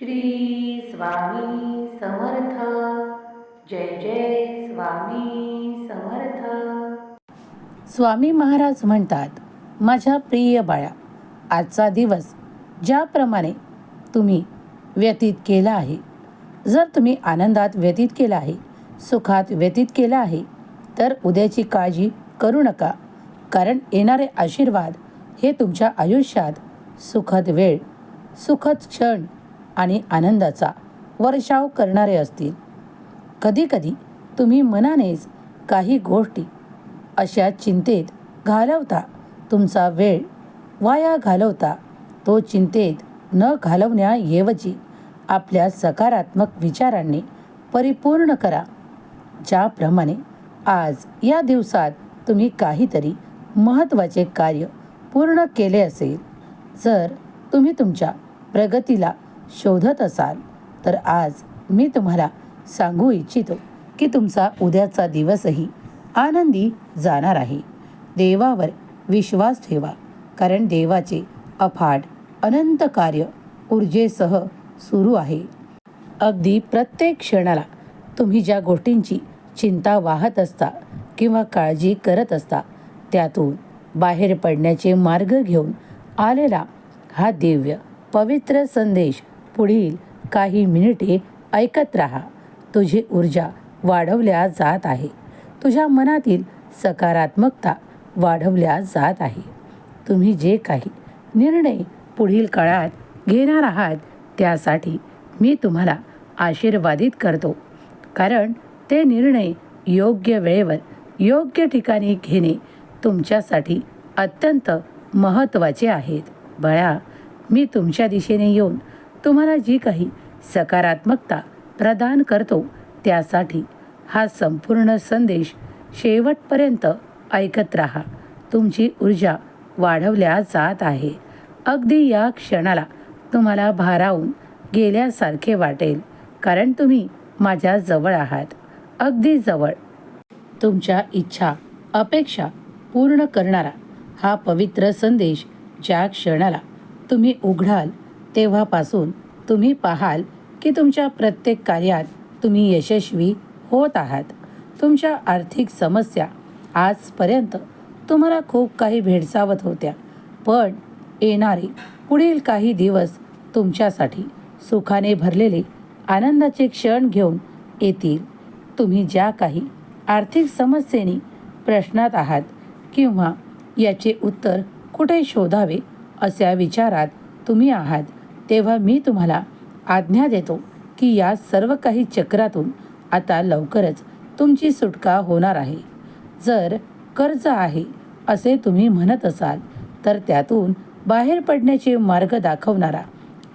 श्री स्वामी समर्थ. जय जय स्वामी समर्थ. स्वामी महाराज म्हणतात माझ्या प्रिय बाळा आजचा दिवस ज्याप्रमाणे तुम्ही व्यतीत केला आहे जर तुम्ही आनंदात व्यतीत केला आहे सुखात व्यतीत केला आहे तर उद्याची काळजी करू नका कारण येणारे आशीर्वाद हे तुमच्या आयुष्यात सुखद वेळ सुखद क्षण आणि आनंदाचा वर्षाव करणारे असतील. कधीकधी तुम्ही मनानेच काही गोष्टी अशा चिंतेत घालवता तुमचा वेळ वाया घालवता तो चिंतेत न घालवण्याऐवजी आपल्या सकारात्मक विचारांनी परिपूर्ण करा. ज्याप्रमाणे आज या दिवसात तुम्ही काहीतरी महत्त्वाचे कार्य पूर्ण केले असेल जर तुम्ही तुमच्या प्रगतीला शोधत असाल तर आज मी तुम्हाला सांगू इच्छितो की तुमचा उद्याचा दिवसही आनंदी जाणार आहे. देवावर विश्वास ठेवा कारण देवाचे अफाट अनंत कार्य ऊर्जेसह सुरू आहे. अगदी प्रत्येक क्षणाला तुम्ही ज्या गोष्टींची चिंता वाहत असता किंवा काळजी करत असता त्यातून बाहेर पडण्याचे मार्ग घेऊन आलेला हा दिव्य पवित्र संदेश पुढील काही मिनिटे ऐकत राहा. तुझी ऊर्जा वाढवल्या जात आहे. तुझ्या मनातील सकारात्मकता वाढवल्या जात आहे. तुम्ही जे काही निर्णय पुढील काळात घेणार आहात त्यासाठी मी तुम्हाला आशीर्वादित करतो. कारण ते निर्णय योग्य वेळेवर योग्य ठिकाणी घेणे तुमच्यासाठी अत्यंत महत्त्वाचे आहेत. बळा मी तुमच्या दिशेने येऊन तुम्हाला जी काही सकारात्मकता प्रदान करतो त्यासाठी हा संपूर्ण संदेश शेवटपर्यंत ऐकत राहा. तुमची ऊर्जा वाढवल्या जात आहे. अगदी या क्षणाला तुम्हाला भारावून गेल्यासारखे वाटेल कारण तुम्ही माझ्या जवळ आहात. अगदी जवळ. तुमच्या इच्छा अपेक्षा पूर्ण करणारा हा पवित्र संदेश ज्या क्षणाला तुम्ही उघडाल तेव्हापासून तुम्ही पाहाल की तुमच्या प्रत्येक कार्यात तुम्ही यशस्वी होत आहात. तुमच्या आर्थिक समस्या आजपर्यंत तुम्हाला खूप काही भेडसावत होत्या. पण येणारे पुढील काही दिवस तुमच्यासाठी सुखाने भरलेले आनंदाचे क्षण घेऊन येतील. तुम्ही ज्या काही आर्थिक समस्येने प्रश्नात आहात किंवा याचे उत्तर कुठे शोधावे अशा विचारात तुम्ही आहात तेव्हा मी तुम्हाला आज्ञा देतो की या सर्व काही चक्रातून आता लवकरच तुमची सुटका होणार आहे. जर कर्ज आहे असे तुम्ही म्हणत असाल तर त्यातून बाहेर पडण्याचे मार्ग दाखवणारा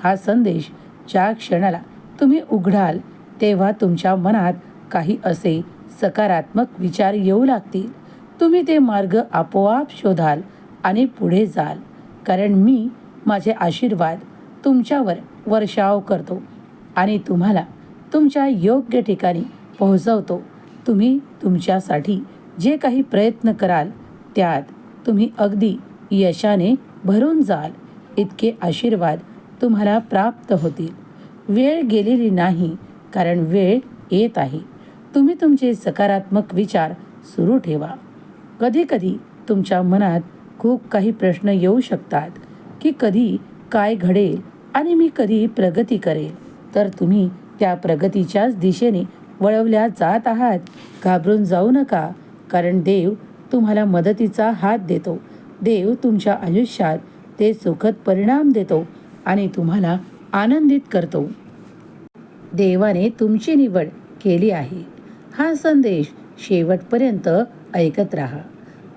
हा संदेश ज्या क्षणाला तुम्ही उघडाल तेव्हा तुमच्या मनात काही असे सकारात्मक विचार येऊ लागतील. तुम्ही ते मार्ग आपोआप शोधाल आणि पुढे जाल. कारण मी माझे आशीर्वाद तुमच्यावर वर्षाव करतो आणि तुम्हाला तुमच्या योग्य ठिकाणी पोहोचवतो. तुम्ही तुमच्यासाठी जे काही प्रयत्न कराल त्यात तुम्ही अगदी यशाने भरून जाल. इतके आशीर्वाद तुम्हाला प्राप्त होतील. वेळ गेलेली नाही कारण वेळ येत आहे. तुम्ही तुमचे सकारात्मक विचार सुरू ठेवा. कधीकधी तुमच्या मनात खूप काही प्रश्न येऊ शकतात की कधी काय घडेल आणि मी कधी प्रगती करेल तर तुम्ही त्या प्रगतीच्याच दिशेने वळवल्या जात आहात. घाबरून जाऊ नका कारण देव तुम्हाला मदतीचा हात देतो. देव तुमच्या आयुष्यात ते सुखद परिणाम देतो आणि तुम्हाला आनंदित करतो. देवाने तुमची निवड केली आहे. हा संदेश शेवटपर्यंत ऐकत राहा.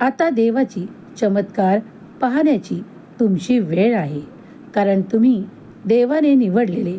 आता देवाची चमत्कार पाहण्याची तुमची वेळ आहे कारण तुम्ही देवाने निवडलेले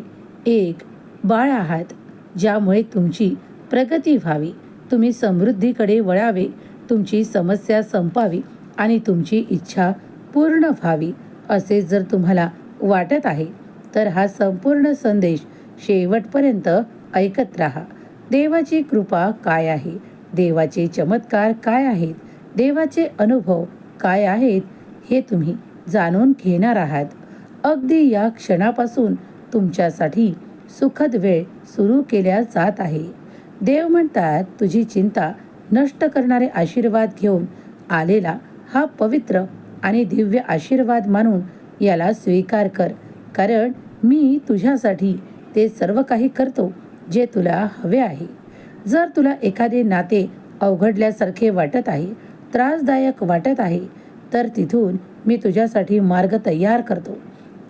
एक बाळ आहात ज्यामुळे तुमची प्रगती व्हावी. तुम्ही समृद्धीकडे वळावे तुमची समस्या संपावी आणि तुमची इच्छा पूर्ण व्हावी असे जर तुम्हाला वाटत आहे तर हा संपूर्ण संदेश शेवटपर्यंत ऐकत राहा. देवाची कृपा काय आहे? देवाचे चमत्कार काय आहेत? देवाचे अनुभव काय आहेत? हे तुम्ही जाणून घेणार आहात. अगदी या क्षणापासून तुमच्यासाठी सुखद वेळ सुरू केल्या जात आहे. देव म्हणतात तुझी चिंता नष्ट करणारे आशीर्वाद घेऊन आलेला हा पवित्र आणि दिव्य आशीर्वाद मानून याला स्वीकार कर. कारण मी तुझ्यासाठी ते सर्व काही करतो जे तुला हवे आहे. जर तुला एखादे नाते अवघडल्यासारखे वाटत आहे त्रासदायक वाटत आहे तर तिथून मी तुझ्यासाठी मार्ग तयार करतो.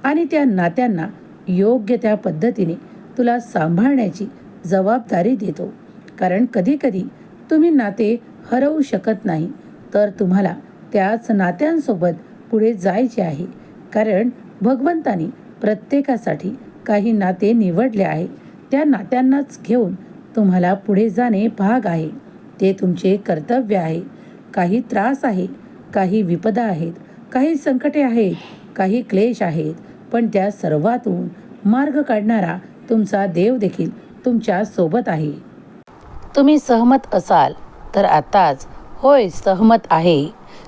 आणि त्या नात्यांना योग्य त्या पद्धतीने तुला सांभाळण्याची जबाबदारी देतो. कारण कधीकधी तुम्ही नाते हरवू शकत नाही तर तुम्हाला त्याच नात्यांसोबत पुढे जायचे आहे. कारण भगवंताने प्रत्येकासाठी काही नाते निवडले आहे. त्या नात्यांनाच घेऊन तुम्हाला पुढे जाणे भाग आहे. ते तुमचे कर्तव्य आहे. काही त्रास आहे काही विपदा आहेत काही संकटे आहेत काही क्लेश आहेत पण त्या सर्वातून मार्ग काढणारा तुमचा देव देखील तुमच्यासोबत आहे. तुम्ही सहमत असाल तर आताच होय सहमत आहे.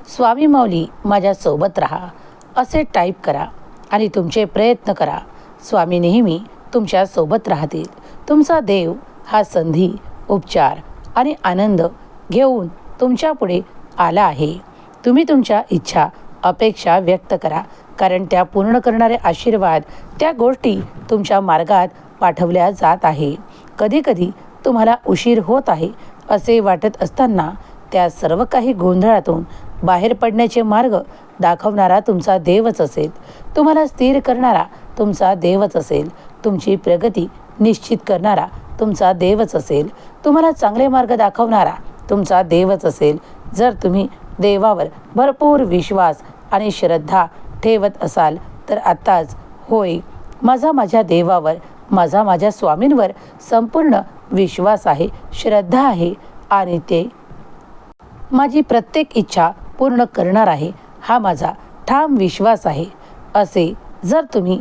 स्वामी माऊली माझ्यासोबत राहा असे टाईप करा आणि तुमचे प्रयत्न करा. स्वामी नेहमी तुमच्यासोबत राहतील. तुमचा देव हा संधी उपचार आणि आनंद घेऊन तुमच्यापुढे आला आहे. तुम्ही तुमच्या इच्छा अपेक्षा व्यक्त करा. कारण त्या पूर्ण करणारे आशीर्वाद त्या गोष्टी तुमच्या मार्गात पाठवल्या जात आहे. कधीकधी तुम्हाला उशीर होत आहे असे वाटत असताना त्या सर्व काही गोंधळातून बाहेर पडण्याचे मार्ग दाखवणारा तुमचा देवच असेल. तुम्हाला स्थिर करणारा तुमचा देवच असेल. तुमची प्रगती निश्चित करणारा तुमचा देवच असेल. तुम्हाला चांगले मार्ग दाखवणारा तुमचा देवच असेल. जर तुम्ही देवावर भरपूर विश्वास आणि श्रद्धा ठेवत असाल तर आत्ताच होय माझा माझ्या देवावर माझा माझ्या स्वामींवर संपूर्ण विश्वास आहे श्रद्धा आहे आणि ते माझी प्रत्येक इच्छा पूर्ण करणार आहे हा माझा ठाम विश्वास आहे. असे जर तुम्ही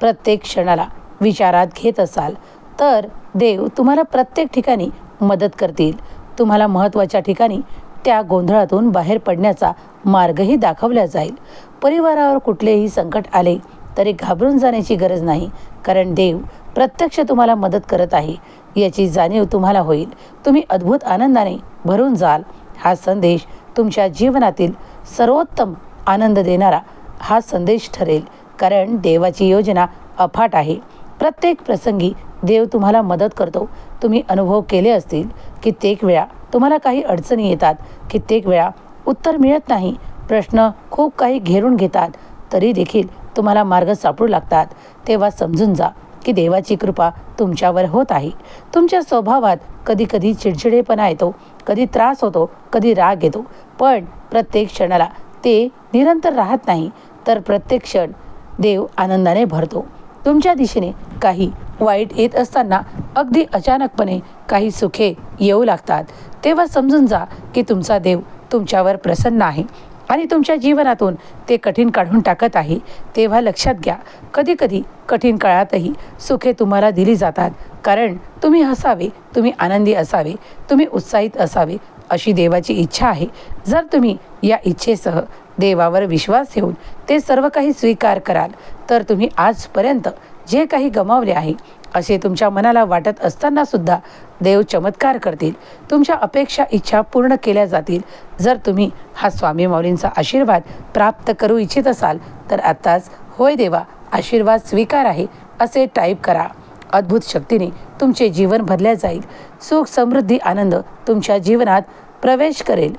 प्रत्येक क्षणाला विचारात घेत असाल तर देव तुम्हाला प्रत्येक ठिकाणी मदत करतील. तुम्हाला महत्त्वाच्या ठिकाणी त्या गोंधळातून बाहेर पडण्याचा मार्गही दाखवला जाईल. परिवारावर कुठलेही संकट आले तरी घाबरून जाण्याची गरज नाही. कारण देव प्रत्यक्ष तुम्हाला मदत करत आहे. याची जाणीव तुम्हाला होईल. तुम्ही अद्भुत आनंदाने भरून जाल. हा संदेश तुमच्या जीवनातील सर्वोत्तम आनंद देणारा हा संदेश ठरेल. कारण देवाची योजना अफाट आहे. प्रत्येक प्रसंगी देव तुम्हाला मदत करतो. तुम्ही अनुभव केले असतील. कित्येक वेळा तुम्हाला काही अडचणी येतात. कित्येक वेळा उत्तर मिळत नाही. प्रश्न खूप काही घेरून घेतात तरी देखील तुम्हाला मार्ग सापडू लागतात. तेव्हा समजून जा की देवाची कृपा तुमच्यावर होत आहे. तुमच्या स्वभावात कधी कधी चिडचिडेपणा येतो कधी त्रास होतो कधी राग येतो. पण प्रत्येक क्षणाला ते निरंतर राहत नाही तर प्रत्येक क्षण देव आनंदाने भरतो. तुमच्या दिशेने काही वाईट येत असताना अगदी अचानकपणे काही सुखे येऊ लागतात. तेव्हा समजून जा की तुमचा देव तुमच्यावर प्रसन्न आहे. आणि तुमच्या जीवनातून ते कठीण काढून टाकत आहे तेव्हा लक्षात घ्या कधीकधी कठीण काळातही सुखे तुम्हाला दिली जातात. कारण तुम्ही हसावे तुम्ही आनंदी असावे तुम्ही उत्साहित असावे अशी देवाची इच्छा आहे. जर तुम्ही या इच्छेसह देवावर विश्वास ठेवून ते सर्व काही स्वीकार कराल तर तुम्ही आजपर्यंत जे काही गमावले आहे असे तुमच्या मनाला वाटत असताना सुद्धा देव चमत्कार करतील. तुमच्या अपेक्षा इच्छा पूर्ण केल्या जातील. जर तुम्ही हा स्वामी माऊलींचा आशीर्वाद प्राप्त करू इच्छित असाल तर आत्ताच होय देवा आशीर्वाद स्वीकार आहे असे टाईप करा. अद्भुत शक्तीने तुमचे जीवन भरले जाईल. सुख समृद्धी आनंद तुमच्या जीवनात प्रवेश करेल.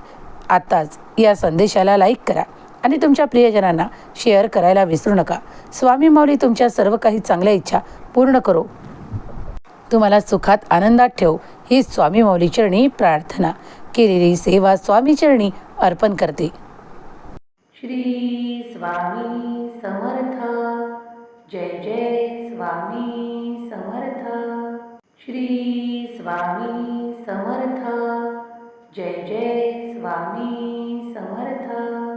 आत्ताच या संदेशाला लाईक करा. आणि तुमच्या प्रियजनांना शेअर करायला विसरू नका. स्वामी माऊली तुमच्या सर्व काही चांगल्या इच्छा पूर्ण करो. तुम्हाला सुखात आनंदात ठेव. ही स्वामी माऊली चरणी प्रार्थना. केलेली सेवा स्वामी चरणी अर्पण करते. श्री स्वामी समर्थ. जय जय स्वामी समर्थ. श्री स्वामी समर्थ. जय जय स्वामी समर्थ.